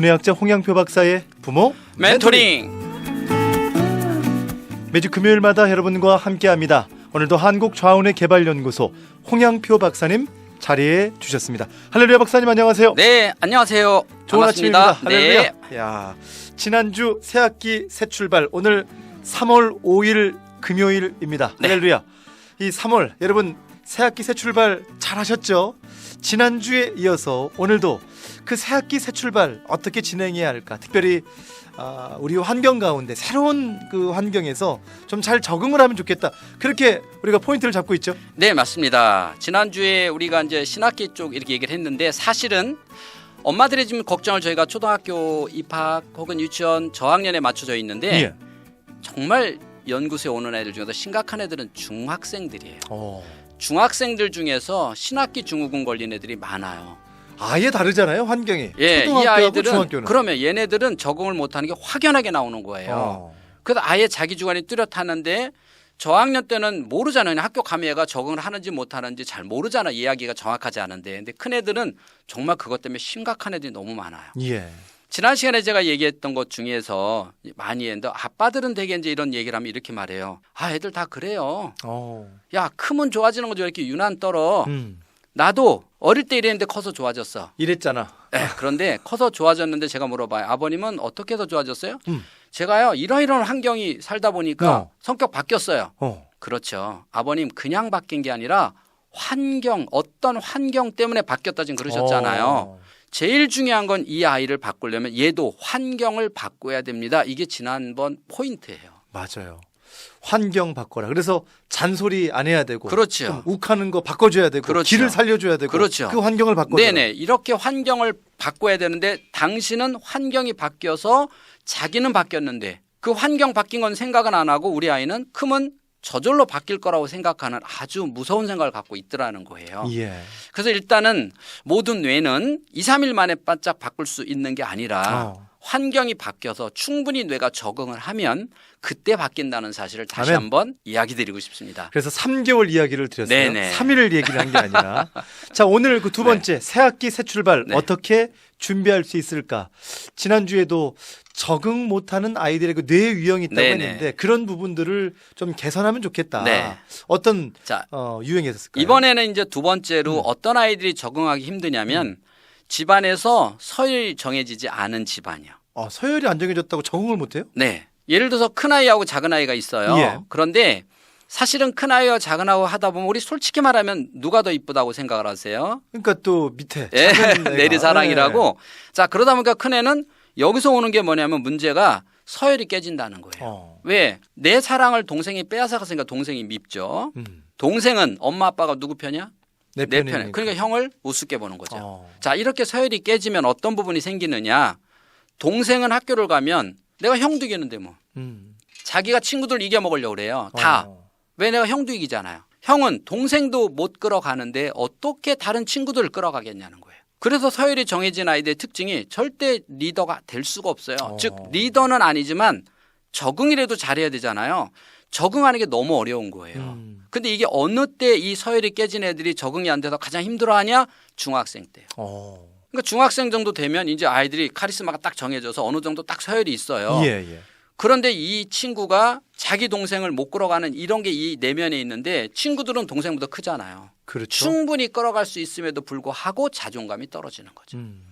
두뇌학자 홍양표 박사의 부모 멘토링. 매주 금요일마다 여러분과 함께합니다. 오늘도 한국 좌운의 개발 연구소 홍양표 박사님 자리해 주셨습니다. 할렐루야 박사님 안녕하세요. 네, 안녕하세요. 좋은 반갑습니다. 아침입니다. 할렐루야. 야, 지난주 새 학기 새 출발 오늘 3월 5일 금요일입니다. 네. 할렐루야. 이 3월 여러분 새 학기 새 출발 잘 하셨죠? 지난주에 이어서 오늘도 그 새 학기 새 출발 어떻게 진행해야 할까? 특별히 아, 우리 환경 가운데 새로운 그 환경에서 좀 잘 적응을 하면 좋겠다. 그렇게 우리가 포인트를 잡고 있죠. 네, 맞습니다. 지난주에 우리가 이제 신학기 쪽 이렇게 얘기를 했는데 사실은 엄마들의 지금 걱정을 저희가 초등학교 입학 혹은 유치원 저학년에 맞춰져 있는데 예. 정말 연구소에 오는 애들 중에서 심각한 애들은 중학생들이에요. 어. 중학생들 중에서 신학기 증후군 걸린 애들이 많아요. 아예 다르잖아요 환경이. 예, 이 초등학교하고 아이들은 중학교는. 그러면 얘네들은 적응을 못하는 게 확연하게 나오는 거예요. 어. 그래서 아예 자기 주관이 뚜렷하는데 저학년 때는 모르잖아요. 학교 가면 얘가 적응을 하는지 못하는지 잘 모르잖아. 이야기가 정확하지 않은데. 근데 큰 애들은 정말 그것 때문에 심각한 애들이 너무 많아요. 예. 지난 시간에 제가 얘기했던 것 중에서 많이 했는데 아빠들은 되게 이제 이런 얘기를 하면 이렇게 말해요. 아, 애들 다 그래요. 어. 야, 크면 좋아지는 거죠. 이렇게 유난 떨어. 음. 나도 어릴 때 이랬는데 커서 좋아졌어. 이랬잖아. 네, 그런데 커서 좋아졌는데 제가 물어봐요. 아버님은 어떻게 해서 좋아졌어요? 음. 제가요 이러이러한 환경이 살다 보니까 어. 성격 바뀌었어요. 어. 그렇죠. 아버님 그냥 바뀐 게 아니라 환경 어떤 환경 때문에 바뀌었다 지금 그러셨잖아요. 어. 제일 중요한 건 이 아이를 바꾸려면 얘도 환경을 바꿔야 됩니다. 이게 지난번 포인트예요. 맞아요. 환경 바꿔라. 그래서 잔소리 안 해야 되고, 그렇죠. 좀 욱하는 거 바꿔줘야 되고, 그렇죠. 길을 살려줘야 되고, 그렇죠. 그 환경을 바꿔. 네네 이렇게 환경을 바꿔야 되는데 당신은 환경이 바뀌어서 자기는 바뀌었는데 그 환경 바뀐 건 생각은 안 하고 우리 아이는 크면 저절로 바뀔 거라고 생각하는 아주 무서운 생각을 갖고 있더라는 거예요. 예. 그래서 일단은 모든 뇌는 2, 3일 만에 바짝 바꿀 수 있는 게 아니라 어. 환경이 바뀌어서 충분히 뇌가 적응을 하면 그때 바뀐다는 사실을 다시 아멘. 한번 이야기 드리고 싶습니다. 그래서 3개월 이야기를 드렸어요. 네네. 3일을 얘기를 한 게 아니라. 자, 오늘 그 두 번째 새 학기 새 출발 네. 어떻게 준비할 수 있을까? 지난주에도 적응 못하는 아이들의 그 뇌 유형이 있다고 네네. 했는데 그런 부분들을 좀 개선하면 좋겠다. 네. 어떤 자, 어, 유형이 있었을까요? 이번에는 이제 두 번째로 음. 어떤 아이들이 적응하기 힘드냐면 집안에서 서열이 정해지지 않은 집안이요. 어, 서열이 안 정해졌다고 적응을 못해요? 네. 예를 들어서 큰 아이하고 작은 아이가 있어요. 예. 그런데 사실은 큰 아이와 작은 아이와 하다 보면 우리 솔직히 말하면 누가 더 이쁘다고 생각을 하세요? 그러니까 또 밑에 예. 내리사랑이라고. 자, 그러다 보니까 큰 애는 여기서 오는 게 뭐냐면 문제가 서열이 깨진다는 네. 거예요. 어. 왜? 내 사랑을 동생이 빼앗아갔으니까 동생이 밉죠. 음. 동생은 엄마 아빠가 누구 편이야? 내내 편이니까. 편에. 그러니까 형을 우습게 보는 거죠. 어. 자, 이렇게 서열이 깨지면 어떤 부분이 생기느냐? 동생은 학교를 가면 내가 형도 이기는데 뭐. 음. 자기가 친구들 이겨 먹으려고 그래요. 다. 어. 왜 내가 형도 이기잖아요. 형은 동생도 못 끌어가는데 어떻게 다른 친구들을 끌어가겠냐는 거예요. 그래서 서열이 정해진 아이들의 특징이 절대 리더가 될 수가 없어요. 어. 즉 리더는 아니지만 적응이라도 잘해야 되잖아요. 적응하는 게 너무 어려운 거예요. 음. 근데 이게 어느 때 이 서열이 깨진 애들이 적응이 안 돼서 가장 힘들어하냐? 중학생 때요. 어. 그러니까 중학생 정도 되면 이제 아이들이 카리스마가 딱 정해져서 어느 정도 딱 서열이 있어요. 예, 예. 그런데 이 친구가 자기 동생을 못 끌어가는 이런 게 이 내면에 있는데 친구들은 동생보다 크잖아요. 그렇죠. 충분히 끌어갈 수 있음에도 불구하고 자존감이 떨어지는 거죠. 음.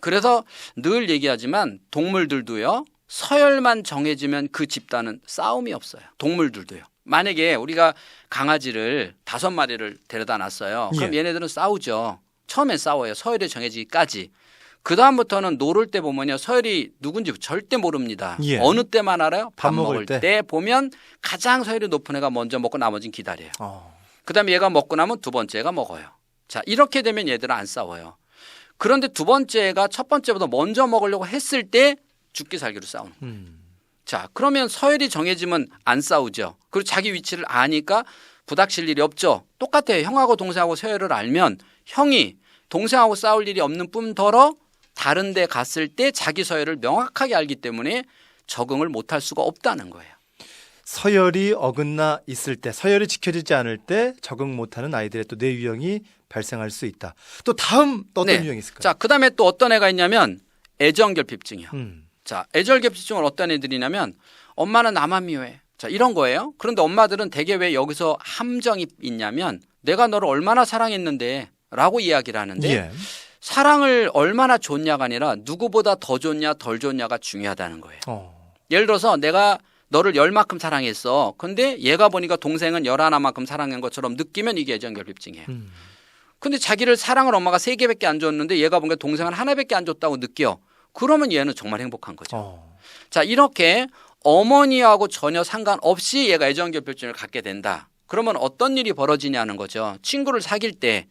그래서 늘 얘기하지만 동물들도요. 서열만 정해지면 그 집단은 싸움이 없어요. 동물들도요. 만약에 우리가 강아지를 다섯 마리를 데려다 놨어요. 그럼 예. 얘네들은 싸우죠. 처음엔 싸워요. 서열이 정해지기까지. 그 다음부터는 놀을 때 보면요. 서열이 누군지 절대 모릅니다. 예. 어느 때만 알아요? 밥 밥, 먹을 때. 때. 보면 가장 서열이 높은 애가 먼저 먹고 나머지는 기다려요. 어. 그다음에 얘가 먹고 나면 두 번째가 먹어요. 자 이렇게 되면 얘들은 안 싸워요. 그런데 두 번째가 첫 번째보다 먼저 먹으려고 했을 때 죽기 살기로 싸우는. 거예요. 음. 자 그러면 서열이 정해지면 안 싸우죠. 그리고 자기 위치를 아니까 부닥칠 일이 없죠. 똑같아요. 형하고 동생하고 서열을 알면 형이 동생하고 싸울 일이 없는 뿐더러 다른 데 갔을 때 자기 서열을 명확하게 알기 때문에 적응을 못할 수가 없다는 거예요. 서열이 어긋나 있을 때, 서열이 지켜지지 않을 때 적응 못하는 아이들의 또 뇌 유형이 발생할 수 있다. 또 다음 또 어떤 네. 유형이 있을까요? 자, 그 다음에 또 어떤 애가 있냐면 애정결핍증이요. 음. 자, 애절결핍증은 어떤 애들이냐면 엄마는 나만 미워해. 자, 이런 거예요. 그런데 엄마들은 대개 왜 여기서 함정이 있냐면 내가 너를 얼마나 사랑했는데 라고 이야기를 하는데 예. 사랑을 얼마나 줬냐가 아니라 누구보다 더 줬냐 덜 줬냐가 중요하다는 거예요. 어. 예를 들어서 내가 너를 열만큼 사랑했어. 근데 얘가 보니까 동생은 열 하나만큼 사랑한 것처럼 느끼면 이게 애정결핍증이에요. 음. 근데 자기를 사랑을 엄마가 세 개밖에 안 줬는데 얘가 보니까 동생은 하나밖에 안 줬다고 느껴. 그러면 얘는 정말 행복한 거죠. 어. 자, 이렇게 어머니하고 전혀 상관없이 얘가 애정결핍증을 갖게 된다. 그러면 어떤 일이 벌어지냐는 거죠. 친구를 사귈 때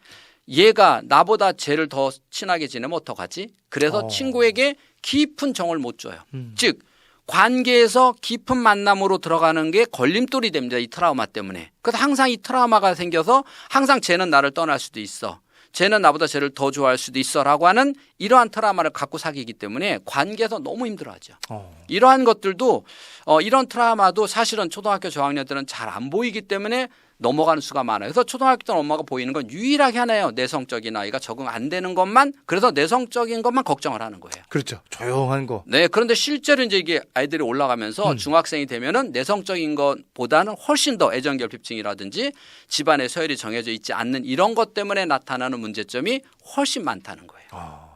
얘가 나보다 쟤를 더 친하게 지내면 어떡하지? 그래서 어. 친구에게 깊은 정을 못 줘요. 음. 즉 관계에서 깊은 만남으로 들어가는 게 걸림돌이 됩니다. 이 트라우마 때문에. 그래서 항상 이 트라우마가 생겨서 항상 쟤는 나를 떠날 수도 있어. 쟤는 나보다 쟤를 더 좋아할 수도 있어라고 하는 이러한 트라우마를 갖고 사귀기 때문에 관계에서 너무 힘들어하죠. 어. 이러한 것들도 어, 이런 트라우마도 사실은 초등학교 저학년 때는 잘 안 보이기 때문에 넘어가는 수가 많아요. 그래서 초등학교 때 엄마가 보이는 건 유일하게 하나예요. 내성적인 아이가 적응 안 되는 것만 그래서 내성적인 것만 걱정을 하는 거예요. 그렇죠. 조용한 거. 네, 그런데 실제로 이제 이게 아이들이 올라가면서 음. 중학생이 되면은 내성적인 것보다는 훨씬 더 애정결핍증이라든지 집안의 서열이 정해져 있지 않는 이런 것 때문에 나타나는 문제점이 훨씬 많다는 거예요. 어.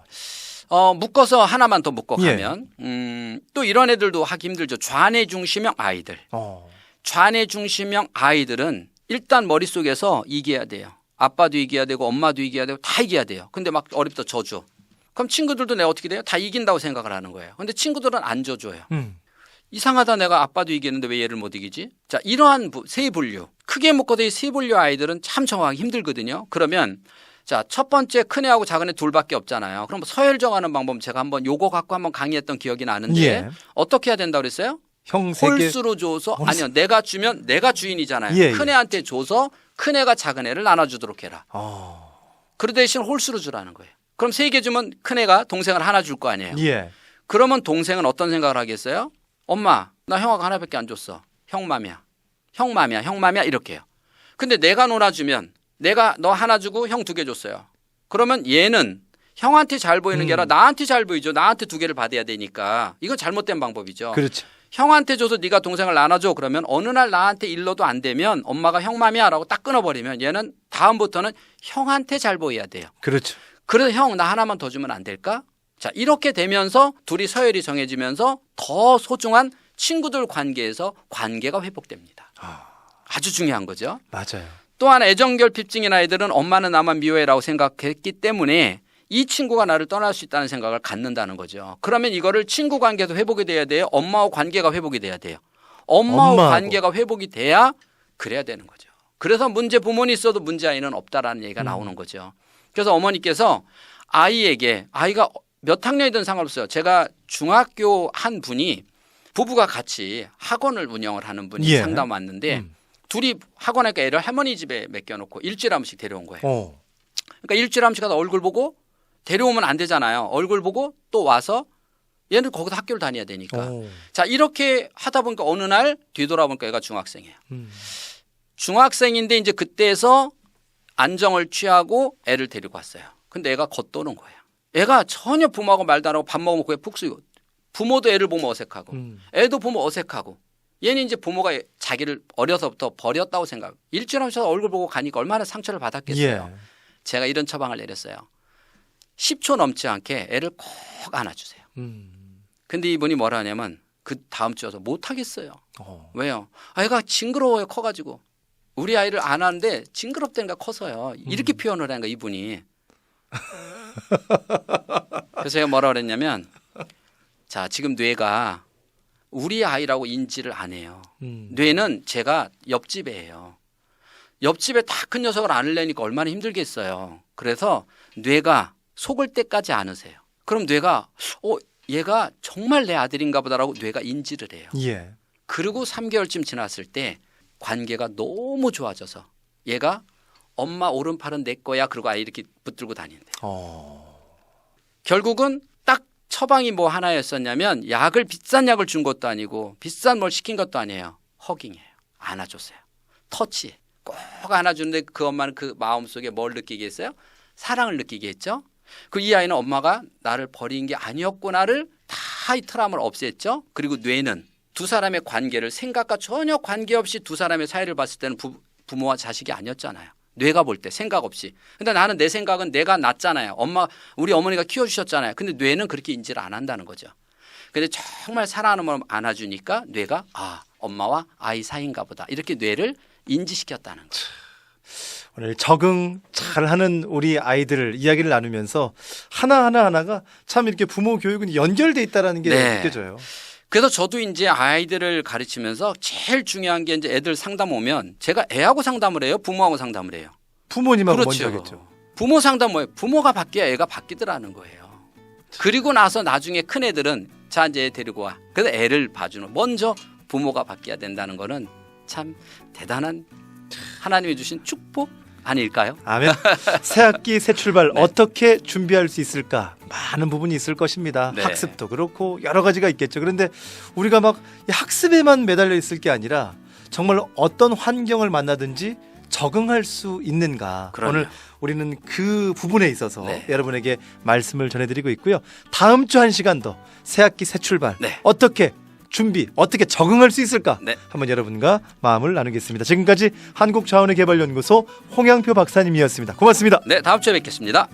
어, 묶어서 하나만 더 묶어 예. 가면 음, 또 이런 애들도 하기 힘들죠. 좌뇌 중심형 아이들. 어. 좌뇌 중심형 아이들은 일단 머릿속에서 이겨야 돼요. 아빠도 이겨야 되고 엄마도 이겨야 되고 다 이겨야 돼요. 근데 막 어렵다 져줘. 그럼 친구들도 내가 어떻게 돼요? 다 이긴다고 생각을 하는 거예요. 근데 친구들은 안 져줘요. 음. 이상하다 내가 아빠도 이기는데 왜 얘를 못 이기지? 자 이러한 부- 세 분류 크게 묶어서 이세 분류 아이들은 참 정하기 힘들거든요. 그러면 자 첫 번째 큰 애하고 작은 애 둘밖에 없잖아요. 그럼 서열 정하는 방법 제가 한번 요거 갖고 한번 강의했던 기억이 나는데 예. 어떻게 해야 된다 고 그랬어요? 개. 홀수로 줘서 홀수. 아니요 내가 주면 내가 주인이잖아요. 예, 예. 큰 애한테 줘서 큰 애가 작은 애를 나눠주도록 해라. 어. 그 대신 홀수로 주라는 거예요. 그럼 세 개 주면 큰 애가 동생을 하나 줄 거 아니에요. 예. 그러면 동생은 어떤 생각을 하겠어요? 엄마, 나 형아가 하나밖에 안 줬어. 형 맘이야. 형 맘이야. 형 맘이야. 이렇게요. 근데 내가 놀아주면 내가 너 하나 주고 형 두 개 줬어요. 그러면 얘는 형한테 잘 보이는 게 아니라 음. 나한테 잘 보이죠. 나한테 두 개를 받아야 되니까. 이건 잘못된 방법이죠. 그렇죠. 형한테 줘서 네가 동생을 나눠줘. 그러면 어느 날 나한테 일러도 안 되면 엄마가 형 맘이야라고 딱 끊어버리면 얘는 다음부터는 형한테 잘 보여야 돼요. 그렇죠. 그래서 형 나 하나만 더 주면 안 될까? 자 이렇게 되면서 둘이 서열이 정해지면서 더 소중한 친구들 관계에서 관계가 회복됩니다. 아. 아주 중요한 거죠. 맞아요. 또한 애정결핍증인 아이들은 엄마는 나만 미워해라고 생각했기 때문에 이 친구가 나를 떠날 수 있다는 생각을 갖는다는 거죠. 그러면 이거를 친구 관계도 회복이 돼야 돼요. 엄마와 관계가 회복이 돼야 돼요. 엄마와 엄마하고. 관계가 회복이 돼야 그래야 되는 거죠. 그래서 문제 부모는 있어도 문제 아이는 없다라는 얘기가 음. 나오는 거죠. 그래서 어머니께서 아이에게 아이가 몇 학년이든 상관없어요. 제가 중학교 한 분이 부부가 같이 학원을 운영을 하는 분이 예. 상담 왔는데 음. 둘이 학원에 애를 할머니 집에 맡겨놓고 일주일에 한 번씩 데려온 거예요. 어. 그러니까 일주일에 한 번씩 가서 얼굴 보고 데려오면 안 되잖아요. 얼굴 보고 또 와서 얘는 거기서 학교를 다녀야 되니까. 어. 자 이렇게 하다 보니까 어느 날 뒤돌아보니까 애가 중학생이에요. 음. 중학생인데 이제 그때에서 안정을 취하고 애를 데리고 왔어요. 근데 애가 겉도는 거예요. 애가 전혀 부모하고 말도 안 하고 밥 먹으면 그게 푹 쓰고 부모도 애를 보면 어색하고 음. 애도 보면 어색하고 얘는 이제 부모가 자기를 어려서부터 버렸다고 생각. 한 번씩 얼굴 보고 가니까 얼마나 상처를 받았겠어요. 예. 제가 이런 처방을 내렸어요. 10초 넘지 않게 애를 꼭 안아주세요. 음. 근데 이분이 뭐라 하냐면 그 다음 주여서 못 하겠어요. 어. 왜요? 아이가 징그러워요 커가지고 우리 아이를 안 하는데 징그럽다니까 커서요. 이렇게 표현을 하는 거 이분이. 그래서 제가 뭐라 그랬냐면 자 지금 뇌가 우리 아이라고 인지를 안 해요. 음. 뇌는 제가 옆집에예요. 옆집에 다 큰 녀석을 안으려니까 얼마나 힘들겠어요. 그래서 뇌가 속을 때까지 안으세요. 그럼 뇌가 어 얘가 정말 내 아들인가 보다라고 뇌가 인지를 해요. 예. 그리고 3개월쯤 지났을 때 관계가 너무 좋아져서 얘가 엄마 오른팔은 내 거야 그리고 아이 이렇게 붙들고 다닌대. 어. 결국은 딱 처방이 뭐 하나였었냐면 약을 비싼 약을 준 것도 아니고 비싼 뭘 시킨 것도 아니에요. 허깅이에요. 안아줬어요. 터치. 꼭 안아주는데 그 엄마는 그 마음속에 뭘 느끼게 했어요? 사랑을 느끼게 했죠. 그 이 아이는 엄마가 나를 버린 게 아니었구나를 다 이 트라우마를 없앴죠. 그리고 뇌는 두 사람의 관계를 생각과 전혀 관계없이 두 사람의 사이를 봤을 때는 부, 부모와 자식이 아니었잖아요. 뇌가 볼 때 생각 없이. 근데 나는 내 생각은 내가 낳잖아요. 엄마 우리 어머니가 키워주셨잖아요. 근데 뇌는 그렇게 인지를 안 한다는 거죠. 근데 정말 사랑하는 마음 안아주니까 뇌가 아 엄마와 아이 사이인가 보다 이렇게 뇌를 인지시켰다는 거죠. 오늘 적응 잘 하는 우리 아이들 이야기를 나누면서 하나 하나 하나가 참 이렇게 부모 교육은 연결돼 있다라는 게 네. 느껴져요. 그래서 저도 이제 아이들을 가르치면서 제일 중요한 게 이제 애들 상담 오면 제가 애하고 상담을 해요, 부모하고 상담을 해요. 부모님하고 그렇죠. 먼저겠죠. 부모 상담 뭐예요? 부모가 바뀌어야 애가 바뀌더라는 거예요. 그리고 나서 나중에 큰 애들은 자 이제 애 데리고 와. 그래서 애를 봐주는 먼저 부모가 바뀌어야 된다는 거는 참 대단한 하나님이 주신 축복 아닐까요? 아멘. 새 학기 새 출발 네. 어떻게 준비할 수 있을까? 많은 부분이 있을 것입니다. 네. 학습도 그렇고 여러 가지가 있겠죠. 그런데 우리가 막이 학습에만 매달려 있을 게 아니라 정말 어떤 환경을 만나든지 적응할 수 있는가? 그럼요. 오늘 우리는 그 부분에 있어서 네. 여러분에게 말씀을 전해드리고 있고요. 다음 주 한 시간 더 새 학기 새 출발 네. 어떻게 준비 어떻게 적응할 수 있을까? 네. 한번 여러분과 마음을 나누겠습니다. 지금까지 한국자원의개발연구소 홍양표 박사님이었습니다. 고맙습니다. 네, 다음 주에 뵙겠습니다.